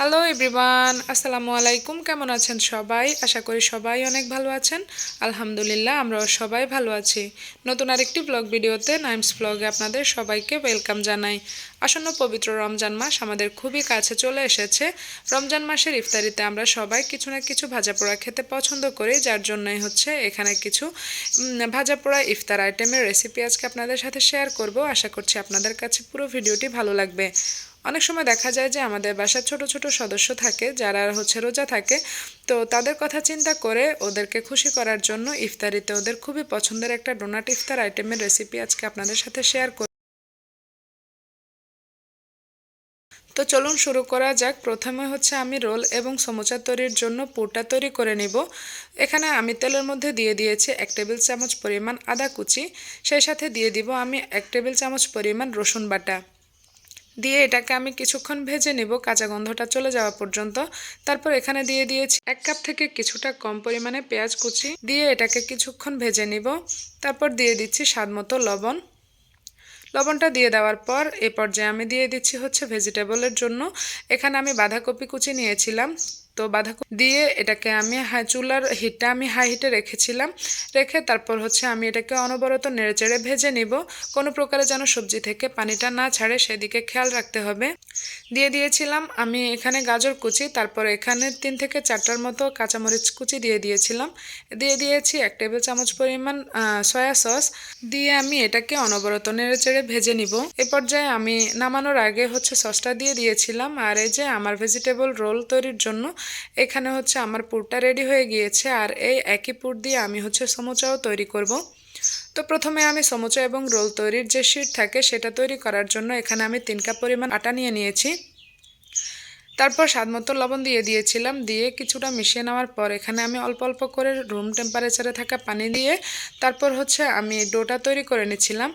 Hello everyone আসসালামু আলাইকুম কেমন আছেন সবাই? আশা করি সবাই অনেক ভালো আছেন। আলহামদুলিল্লাহ, আমরাও সবাই ভালো আছি। নতুন আরেকটি ব্লগ ভিডিওতে নাইমস ব্লগে আপনাদের সবাইকে ওয়েলকাম জানাই। আসন্ন পবিত্র রমজান মাস আমাদের খুবই কাছে চলে এসেছে। রমজান মাসের ইফতারিতে আমরা সবাই কিছু না কিছু ভাজা পোড়া খেতে পছন্দ করি, যার জন্যই হচ্ছে এখানে কিছু ভাজা পোড়া ইফতার আইটেমের রেসিপি আজকে আপনাদের সাথে শেয়ার করব। আশা করছি আপনাদের কাছে পুরো ভিডিওটি ভালো লাগবে। অনেক সময় দেখা যায় যে আমাদের বাসার ছোট ছোট সদস্য থাকে, যারা হচ্ছে রোজা থাকে, তো তাদের কথা চিন্তা করে ওদেরকে খুশি করার জন্য ইফতারিতে ওদের খুবই পছন্দের একটা ডোনাট ইফতার আইটেমের রেসিপি আজকে আপনাদের সাথে শেয়ার করি তো চলুন শুরু করা যাক। প্রথমে হচ্ছে আমি রোল এবং সমোচা তৈরির জন্য পুরটা তৈরি করে নিব। এখানে আমি তেলের মধ্যে দিয়ে দিয়েছি এক টেবিল চামচ পরিমাণ আদা কুচি। সেই সাথে দিয়ে দিব আমি এক টেবিল চামচ পরিমাণ রসুন বাটা। দিয়ে এটাকে আমি কিছুক্ষণ ভেজে নেব, কাঁচা গন্ধটা চলে যাওয়া পর্যন্ত। তারপর এখানে দিয়ে দিয়েছি এক কাপ থেকে কিছুটা কম পরিমাণে পেঁয়াজ কুচি। দিয়ে এটাকে কিছুক্ষণ ভেজে নিব। তারপর দিয়ে দিচ্ছি স্বাদ মতো লবণ। লবণটা দিয়ে দেওয়ার পর এ পর্যায়ে আমি দিয়ে দিচ্ছি হচ্ছে ভেজিটেবলের জন্য। এখানে আমি বাঁধাকপি কুচি নিয়েছিলাম। তো বাঁধাকপি দিয়ে এটাকে আমি হাই চুলার হিটটা আমি হাই হিটে রেখেছিলাম। রেখে তারপর হচ্ছে আমি এটাকে অনবরত নেড়েচেড়ে ভেজে নিব। কোনো প্রকারে যেন সবজি থেকে পানিটা না ছাড়ে সেদিকে খেয়াল রাখতে হবে। দিয়ে দিয়েছিলাম আমি এখানে গাজর কুচি, তারপর এখানে তিন থেকে চারটার মতো কাঁচামরিচ কুচি দিয়ে দিয়েছিলাম। দিয়ে দিয়েছি এক টেবিল চামচ পরিমাণ সয়া সস দিয়ে আমি এটাকে অনবরত নেড়েচেড়ে ভেজে নিব। এ পর্যায়ে আমি নামানোর আগে হচ্ছে সসটা দিয়ে দিয়েছিলাম। আর এই যে আমার ভেজিটেবল রোল তৈরির জন্য এখানে হচ্ছে আমার পুরটা রেডি হয়ে গিয়েছে আর এই একই পুর দিয়ে আমি হচ্ছে সমোচাও তৈরি করব। তো প্রথমে আমি সমোচা এবং রোল তৈরির যে শিট থাকে সেটা তৈরি করার জন্য এখানে আমি তিন কাপ পরিমাণ আটা নিয়ে নিয়েছি। তারপর স্বাদ মতো লবণ দিয়ে দিয়েছিলাম, দিয়ে কিছুটা মিশিয়ে নেওয়ার পর এখানে আমি অল্প অল্প করে রুম টেম্পারেচারে থাকা পানি দিয়ে তারপর হচ্ছে আমি ডোটা তৈরি করে নিচ্ছিলাম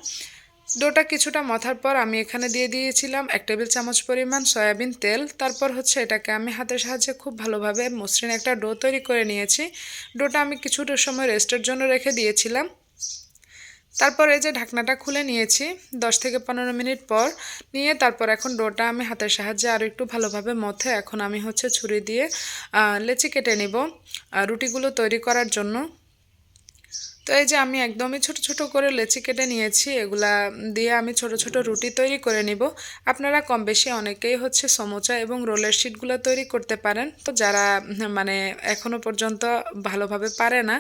ডোটা কিছুটা মথার পর আমি এখানে দিয়ে দিয়েছিলাম এক টেবিল চামচ পরিমাণ সয়াবিন তেল। তারপর হচ্ছে এটাকে আমি হাতের সাহায্যে খুব ভালোভাবে মসৃণ একটা ডো তৈরি করে নিয়েছি। ডোটা আমি কিছুটা সময় রেস্টের জন্য রেখে দিয়েছিলাম। তারপর এই যে ঢাকনাটা খুলে নিয়েছি দশ থেকে পনেরো মিনিট পর নিয়ে তারপর এখন ডোটা আমি হাতের সাহায্যে আরও একটু ভালোভাবে মথে এখন আমি হচ্ছে ছুরি দিয়ে লেচি কেটে নিব রুটিগুলো তৈরি করার জন্য। তো এই যে আমি একদমই ছোট ছোট করে লেচি কেটে নিয়েছি, এগুলা দিয়ে আমি ছোট ছোট রুটি তৈরি করে নিব। আপনারা কম বেশি অনেকেই হচ্ছে সমোচা এবং রোলের শিটগুলো তৈরি করতে পারেন। তো যারা মানে এখনও পর্যন্ত ভালোভাবে পারে না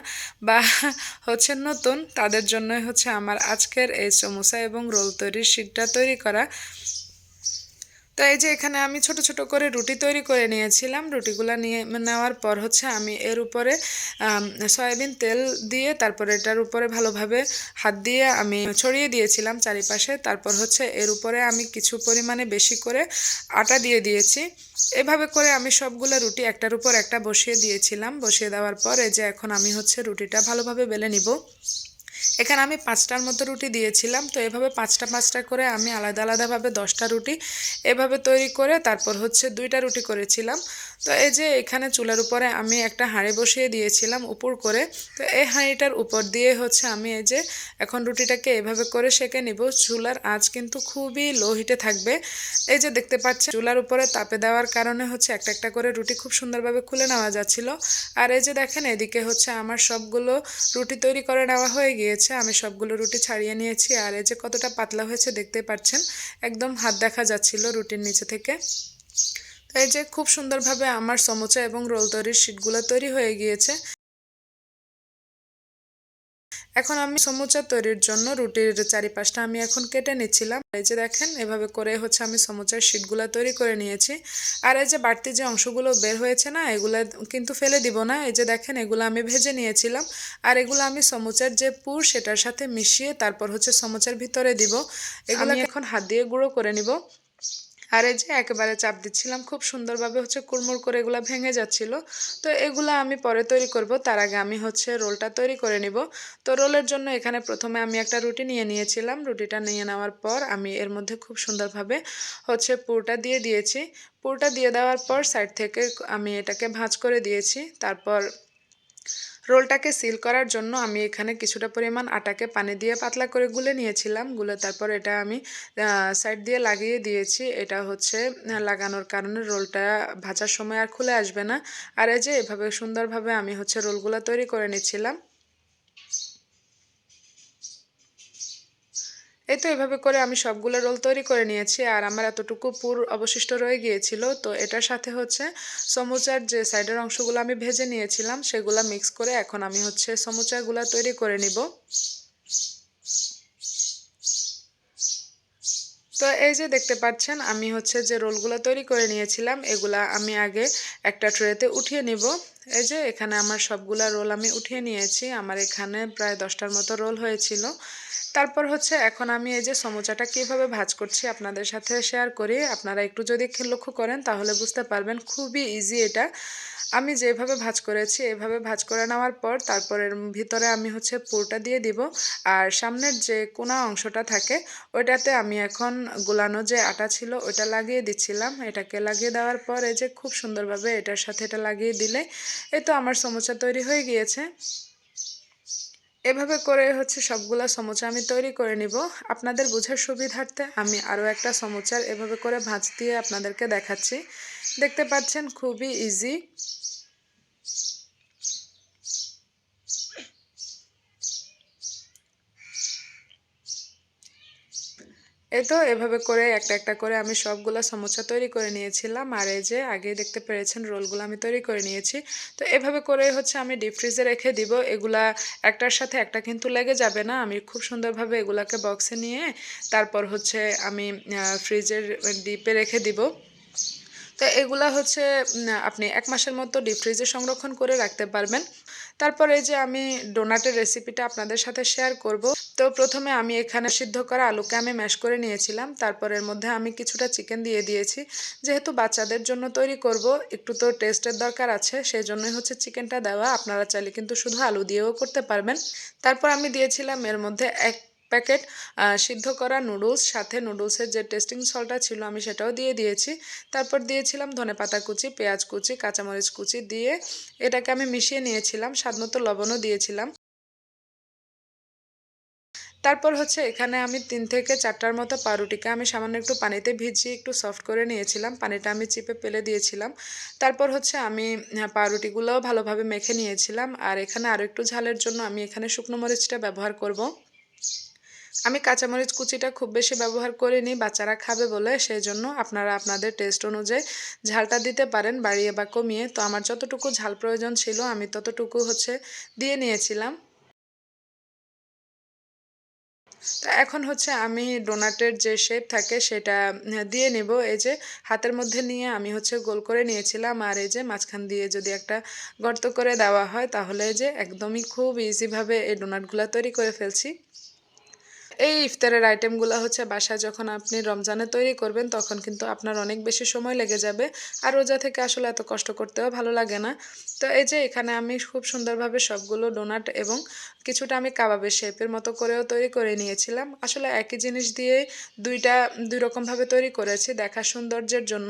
বা হচ্ছে নতুন, তাদের জন্যই হচ্ছে আমার আজকের এই সমোসা এবং রোল তৈরির শিটটা তৈরি করা। তো এই যে এখানে আমি ছোট ছোট করে রুটি তৈরি করে নিয়েছিলাম। রুটিগুলো নিয়ে নেওয়ার পর হচ্ছে আমি এর উপরে সয়াবিন তেল দিয়ে তারপর এটার উপরে ভালোভাবে হাত দিয়ে আমি ছড়িয়ে দিয়েছিলাম চারিপাশে। তারপর হচ্ছে এর উপরে আমি কিছু পরিমাণে বেশি করে আটা দিয়ে দিয়েছি। এভাবে করে আমি সবগুলো রুটি একটার উপর একটা বসিয়ে দিয়েছিলাম। বসিয়ে দেওয়ার পর এই যে এখন আমি হচ্ছে রুটিটা ভালোভাবে বেলে নিব। এখানে আমি পাঁচটার মতো রুটি দিয়েছিলাম, তো এভাবে পাঁচটা পাঁচটা করে আমি আলাদা আলাদাভাবে দশটা রুটি এভাবে তৈরি করে তারপর হচ্ছে দুইটা রুটি করেছিলাম। তো এই যে এখানে চুলার উপরে আমি একটা হাঁড়ি বসিয়ে দিয়েছিলাম উপর করে, তো এই হাঁড়িটার উপর দিয়ে হচ্ছে আমি এই যে এখন রুটিটাকে এভাবে করে সেঁকে নিব। চুলার আঁচ কিন্তু খুবই লো হিটে থাকবে। এই যে দেখতে পাচ্ছেন, চুলার উপরে তাপে দেওয়ার কারণে হচ্ছে একটা একটা করে রুটি খুব সুন্দরভাবে খুলে নেওয়া যাচ্ছিল। আর এই যে দেখেন, এদিকে হচ্ছে আমার সবগুলো রুটি তৈরি করে নেওয়া হয়ে গিয়েছে আমি সবগুলো রুটি ছাড়িয়ে নিয়েছি। আর এই যে কতটা পাতলা হয়েছে দেখতে পাচ্ছেন, একদম হাত দেখা যাচ্ছিল রুটির নিচে থেকে। এই যে খুব সুন্দরভাবে আমার সমোচা এবং রোল তৈরির শিটগুলো তৈরি হয়ে গিয়েছে। এখন আমি সমুচা তৈরির জন্য রুটির চারিপাশটা আমি এখন কেটে নিচ্ছিলাম। এই যে দেখেন এভাবে করে হচ্ছে আমি সমুচার শিটগুলো তৈরি করে নিয়েছি। আর এই যে বাড়তি যে অংশগুলো বের হয়েছে না এগুলো কিন্তু ফেলে দিব না। এই যে দেখেন এগুলো আমি ভেজে নিয়েছিলাম। আর এগুলো আমি সমুচার যে পুর সেটার সাথে মিশিয়ে তারপর হচ্ছে সমুচার ভিতরে দিব। এগুলো এখন হাত দিয়ে গুঁড়ো করে নিব। আর এই যে একেবারে চাপ দিচ্ছিলাম, খুব সুন্দরভাবে হচ্ছে কুড়মুড় করে এগুলো ভেঙে যাচ্ছিল। তো এগুলো আমি পরে তৈরি করব। তার আগে আমি হচ্ছে রোলটা তৈরি করে নিব। তো রোলের জন্য এখানে প্রথমে আমি একটা রুটি নিয়ে নিয়েছিলাম। রুটিটা নিয়ে নেওয়ার পর আমি এর মধ্যে খুব সুন্দরভাবে হচ্ছে পুরটা দিয়ে দিয়েছি। পুরটা দিয়ে দেওয়ার পর সাইড থেকে আমি এটাকে ভাঁজ করে দিয়েছি। তারপর রোলটাকে সিল করার জন্য আমি এখানে কিছুটা পরিমাণ আটাকে পানি দিয়ে পাতলা করে গুলে নিয়েছিলাম। গুলে তারপর এটা আমি সাইড দিয়ে লাগিয়ে দিয়েছি। এটা হচ্ছে লাগানোর কারণে রোলটা ভাজার সময় আর খুলে আসবে না। আর এই যে এভাবে সুন্দরভাবে আমি হচ্ছে রোলগুলো তৈরি করে নিচ্ছিলাম। এই তো এভাবে করে আমি সবগুলো রোল তৈরি করে নিয়েছি, আর আমার এতটুকু পুর অবশিষ্ট রয়ে গিয়েছিল। তো এটার সাথে হচ্ছে সমুচার যে সাইডের অংশগুলো আমি ভেজে নিয়েছিলাম, সেগুলো মিক্স করে এখন আমি হচ্ছে সমুচাগুলো তৈরি করে নিব। তো এই যে দেখতে পাচ্ছেন, আমি হচ্ছে যে রোলগুলো তৈরি করে নিয়েছিলাম, এগুলা আমি আগে একটা ট্রেতে উঠিয়ে নিব। এই যে এখানে আমার সবগুলা রোল আমি উঠিয়ে নিয়েছি, আমার এখানে প্রায় দশটার মতো রোল হয়েছিল। তারপর হচ্ছে এখন আমি এই যে সমোচাটা কীভাবে ভাজ করছি আপনাদের সাথে শেয়ার করি, আপনারা একটু যদি লক্ষ্য করেন তাহলে বুঝতে পারবেন খুবই ইজি এটা। আমি যেভাবে ভাজ করেছি, এভাবে ভাজ করে নেওয়ার পর তারপরের ভিতরে আমি হচ্ছে পুরটা দিয়ে দিব। আর সামনের যে কোনা অংশটা থাকে, ওইটাতে আমি এখন গোলানো যে আটা ছিল ওইটা লাগিয়ে দিচ্ছিলাম। এটাকে লাগিয়ে দেওয়ার পর এই যে খুব সুন্দরভাবে এটার সাথে এটা লাগিয়ে দিলে, এই তো আমার সমোচা তৈরি হয়ে গিয়েছে। এভাবে করে হচ্ছে সবগুলা সমোচা আমি তৈরি করে নিব। আপনাদের বোঝার সুবিধার্থে আমি আরও একটা সমোচার এভাবে করে ভাঁজ দিয়ে আপনাদেরকে দেখাচ্ছি। দেখতে পাচ্ছেন খুবই ইজি এই তো, এভাবে করে একটা একটা করে আমি সবগুলো সমোসা তৈরি করে নিয়েছিলাম। আর এই যে আগে দেখতে পেরেছেন, রোলগুলো আমি তৈরি করে নিয়েছি। তো এভাবে করে হচ্ছে আমি ডিপ ফ্রিজে রেখে দিব। এগুলা একটার সাথে একটা কিন্তু লেগে যাবে না। আমি খুব সুন্দরভাবে এগুলাকে বক্সে নিয়ে তারপর হচ্ছে আমি ফ্রিজের ডিপে রেখে দিব। তো এগুলা হচ্ছে আপনি এক মাসের মতো ডিপ ফ্রিজে সংরক্ষণ করে রাখতে পারবেন। তারপর এই যে আমি ডোনাটের রেসিপিটা আপনাদের সাথে শেয়ার করব, তো প্রথমে আমি এখানে সিদ্ধ করা আলুকে আমি ম্যাশ করে নিয়েছিলাম। তারপরের মধ্যে আমি কিছুটা চিকেন দিয়ে দিয়েছি। যেহেতু বাচ্চাদের জন্য তৈরি করব, একটু তো টেস্টের দরকার আছে সেই জন্যই হচ্ছে চিকেনটা দেওয়া। আপনারা চাইলে কিন্তু শুধু আলু দিয়েও করতে পারবেন। তারপর আমি দিয়েছিলাম এর মধ্যে এক প্যাকেট সিদ্ধ করা নুডলস সাথে নুডলসের যে টেস্টিং সলটা ছিল আমি সেটাও দিয়ে দিয়েছি। তারপর দিয়েছিলাম ধনে পাতা কুচি, পেঁয়াজ কুচি, কাঁচামরিচ কুচি দিয়ে এটাকে আমি মিশিয়ে নিয়েছিলাম স্বাদমতো লবণও দিয়েছিলাম। তারপর হচ্ছে এখানে আমি তিন থেকে চারটার মতো পাউরুটিকে আমি সামান্য একটু পানিতে ভিজিয়ে একটু সফট করে নিয়েছিলাম, পানিটা আমি চিপে পেলে দিয়েছিলাম। তারপর হচ্ছে আমি পাউরুটিগুলোও ভালোভাবে মেখে নিয়েছিলাম। আর এখানে আরও একটু ঝালের জন্য আমি এখানে শুকনো মরিচটা ব্যবহার করব। আমি কাঁচামরিচ কুচিটা খুব বেশি ব্যবহার করিনি, বাচ্চারা খাবে বলে সেই জন্য আপনারা আপনাদের টেস্ট অনুযায়ী ঝালটা দিতে পারেন, বাড়িয়ে বা কমিয়ে। তো আমার যতটুকু ঝাল প্রয়োজন ছিল, আমি ততটুকু হচ্ছে দিয়ে নিয়েছিলাম। তো এখন হচ্ছে আমি ডোনাটের যে শেপ থাকে, সেটা দিয়ে নেব। এই যে হাতের মধ্যে নিয়ে আমি হচ্ছে গোল করে নিয়েছিলাম, আর এই যে মাঝখান দিয়ে যদি একটা গর্ত করে দেওয়া হয়, তাহলে যে একদমই খুব ইজিভাবে এই ডোনাটগুলো তৈরি করে ফেলছি। এই ইফতারের আইটেমগুলো হচ্ছে বাসায় যখন আপনি রমজানে তৈরি করবেন, তখন কিন্তু আপনার অনেক বেশি সময় লেগে যাবে। আর রোজা থেকে আসলে এত কষ্ট করতেও ভালো লাগে না। তো এই যে এখানে আমি খুব সুন্দরভাবে সবগুলো ডোনাট এবং কিছুটা আমি কাবাবের শেপের মতো করেও তৈরি করে নিয়েছিলাম। আসলে একই জিনিস দিয়ে দুইটা, দুই রকমভাবে তৈরি করেছি দেখা সৌন্দর্যের জন্য।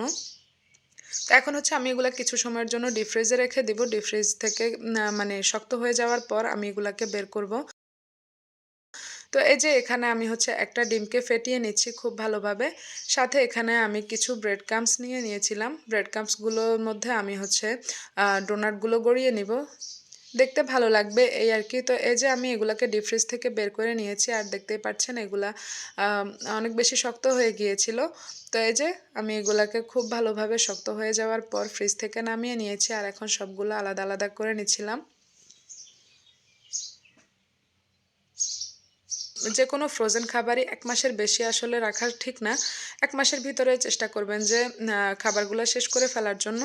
এখন হচ্ছে আমি এগুলো কিছু সময়ের জন্য ডিপ ফ্রিজে রেখে দিব। ডিপ ফ্রিজ থেকে মানে শক্ত হয়ে যাওয়ার পর আমি এগুলাকে বের করব। তো এই যে এখানে আমি হচ্ছে একটা ডিমকে ফেটিয়ে নিচ্ছি খুব ভালোভাবে। সাথে এখানে আমি কিছু ব্রেড কামস নিয়ে নিয়েছিলাম। ব্রেড কামসগুলোর মধ্যে আমি হচ্ছে ডোনাটগুলো গড়িয়ে নিব। দেখতে ভালো লাগবে এই আর কি। তো এই যে আমি এগুলাকে ডিপ ফ্রিজ থেকে বের করে নিয়েছি আর দেখতেই পাচ্ছেন এগুলা অনেক বেশি শক্ত হয়ে গিয়েছিল। তো এই যে আমি এগুলাকে খুব ভালোভাবে শক্ত হয়ে যাওয়ার পর ফ্রিজ থেকে নামিয়ে নিয়েছি আর এখন সবগুলো আলাদা আলাদা করে নিচ্ছিলাম। যে কোনো ফ্রোজেন খাবারই এক মাসের বেশি আসলে রাখা ঠিক না। এক মাসের ভিতরে চেষ্টা করবেন যে খাবারগুলো শেষ করে ফেলার জন্য।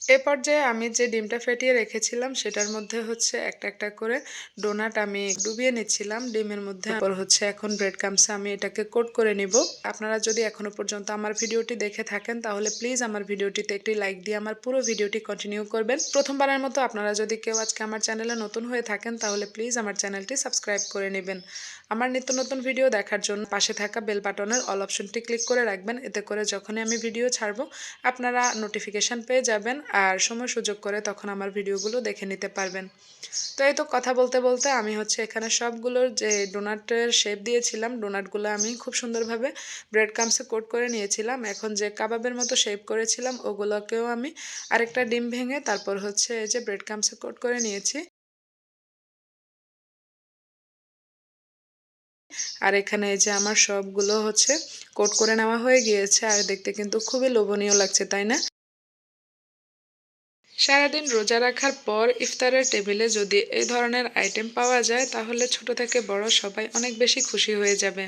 এ পর্যায়ে আমি যে ডিমটা ফেটিয়ে রেখেছিলাম, সেটার মধ্যে হচ্ছে একটা একটা করে ডোনাট আমি ডুবিয়ে নিচ্ছিলাম। ডিমের মধ্যে তারপর হচ্ছে এখন ব্রেড কামসে আমি এটাকে কোট করে নিব। আপনারা যদি এখনও পর্যন্ত আমার ভিডিওটি দেখে থাকেন, তাহলে প্লিজ আমার ভিডিওটিতে একটি লাইক দিয়ে আমার পুরো ভিডিওটি কন্টিনিউ করবেন। প্রথমবারের মতো আপনারা যদি কেউ আজকে আমার চ্যানেলে নতুন হয়ে থাকেন, তাহলে প্লিজ আমার চ্যানেলটি সাবস্ক্রাইব করে নেবেন। আমার নিত্য নতুন ভিডিও দেখার জন্য পাশে থাকা বেল বাটনের অল অপশনটি ক্লিক করে রাখবেন। এতে করে যখনই আমি ভিডিও ছাড়ব, আপনারা নোটিফিকেশান পেয়ে যাবেন আর সময় সুযোগ করে তখন আমার ভিডিওগুলো দেখে নিতে পারবেন। তো এই তো কথা বলতে বলতে আমি হচ্ছে এখানে সবগুলোর যে ডোনাটের শেপ দিয়েছিলাম ডোনাটগুলো আমি খুব সুন্দরভাবে ব্রেড কামসে কোট করে নিয়েছিলাম। এখন যে কাবাবের মতো শেপ করেছিলাম, ওগুলোকেও আমি আরেকটা ডিম ভেঙে তারপর হচ্ছে এই যে ব্রেড কামসে কোট করে নিয়েছি। আর এখানে যে আমার সবগুলো হচ্ছে কোট করে নেওয়া হয়ে গিয়েছে, আর দেখতে কিন্তু খুবই লোভনীয় লাগছে, তাই না? সারাদিন রোজা রাখার পর ইফতারের টেবিলে যদি এই ধরনের আইটেম পাওয়া যায়, তাহলে ছোট থেকে বড় সবাই অনেক বেশি খুশি হয়ে যাবে।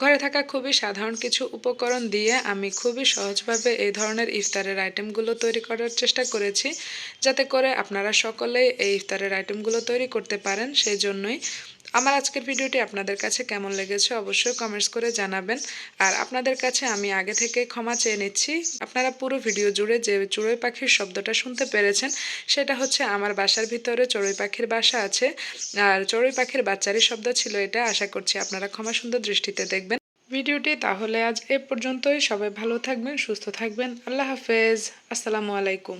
ঘরে থাকা খুবই সাধারণ কিছু উপকরণ দিয়ে আমি খুবই সহজভাবে এই ধরনের ইফতারের আইটেমগুলো তৈরি করার চেষ্টা করেছি, যাতে করে আপনারা সকলেই এই ইফতারের আইটেমগুলো তৈরি করতে পারেন, সেই জন্যই আমার আজকের ভিডিওটি আপনাদের কাছে কেমন লেগেছে অবশ্যই কমেন্টস করে জানাবেন। আর আপনাদের কাছে আমি আগে থেকে ক্ষমা চেয়ে নিচ্ছি, আপনারা পুরো ভিডিও জুড়ে যে চড়ুই পাখির শব্দটা শুনতে পেরেছেন, সেটা হচ্ছে আমার বাসার ভিতরে চড়ুই পাখির বাসা আছে। আর চড়ুই পাখির বাচ্চারই শব্দ ছিল এটা, আশা করছি আপনারা ক্ষমা সুন্দর দৃষ্টিতে দেখবেন। ভিডিওটি তাহলে আজ এ পর্যন্তই, সবাই ভালো থাকবেন, সুস্থ থাকবেন, আল্লাহ হাফেজ, আসসালামু আলাইকুম।